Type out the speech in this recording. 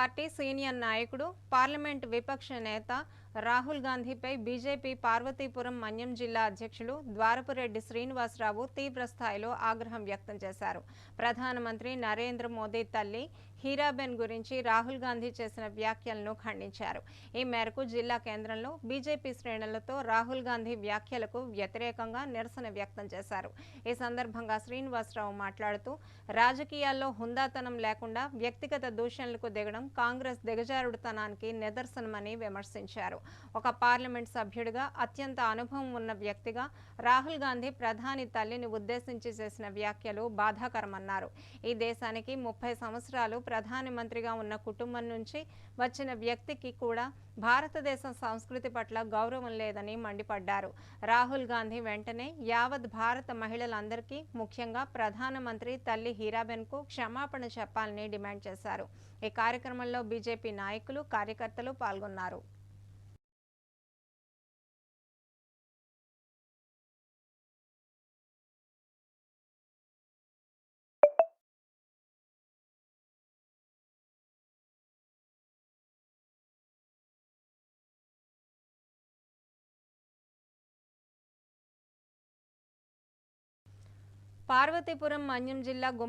Party senior నాయకుడు parliament విపక్ష నేత రాహుల్ గాంధీపై బీజేపీ పార్వతీపురం మన్యం జిల్లా అధ్యక్షులు ద్వారపురెడ్డి శ్రీనివాసరావు తీవ్ర స్థాయిలో ఆగ్రహం వ్యక్తం చేశారు. ప్రధానమంత్రి నరేంద్ర మోదీ తల్లి హీరాబెన్ గురించి రాహుల్ గాంధీ చేసిన వ్యాఖ్యలను ఖండించారు. ఈ మేరకు జిల్లా కేంద్రంలో బీజేపీ శ్రేణులతో రాహుల్ గాంధీ వ్యాఖ్యలకు వ్యతిరేకంగా నిరసన వ్యక్తం చేశారు. ఈ సందర్భంగా శ్రీనివాసరావు మాట్లాడుతూ రాజకీయాల్లో హుందాతనం లేకుండా వ్యక్తిగత దూషణలకు దిగడం కాంగ్రెస్ దిగజారుడుతనానికి నిదర్శనమని విమర్శించారు. ఒక పార్లమెంట్ సభ్యుడిగా అత్యంత అనుభవం ఉన్న వ్యక్తిగా రాహుల్ గాంధీ ప్రధాని తల్లిని ఉద్దేశించి చేసిన వ్యాఖ్యలు బాధాకరమన్నారు. ఈ దేశానికి ముప్పై సంవత్సరాలు ప్రధానమంత్రిగా ఉన్న కుటుంబం నుంచి వచ్చిన వ్యక్తికి కూడా భారతదేశం సంస్కృతి పట్ల గౌరవం లేదని మండిపడ్డారు. రాహుల్ గాంధీ వెంటనే యావత్ భారత మహిళలందరికీ ముఖ్యంగా ప్రధానమంత్రి తల్లి హీరాబెన్కు క్షమాపణ చెప్పాలని డిమాండ్ చేశారు. ఈ కార్యక్రమంలో బీజేపీ నాయకులు కార్యకర్తలు పాల్గొన్నారు. పార్వతీపురం మన్యం జిల్లా గుమ్మ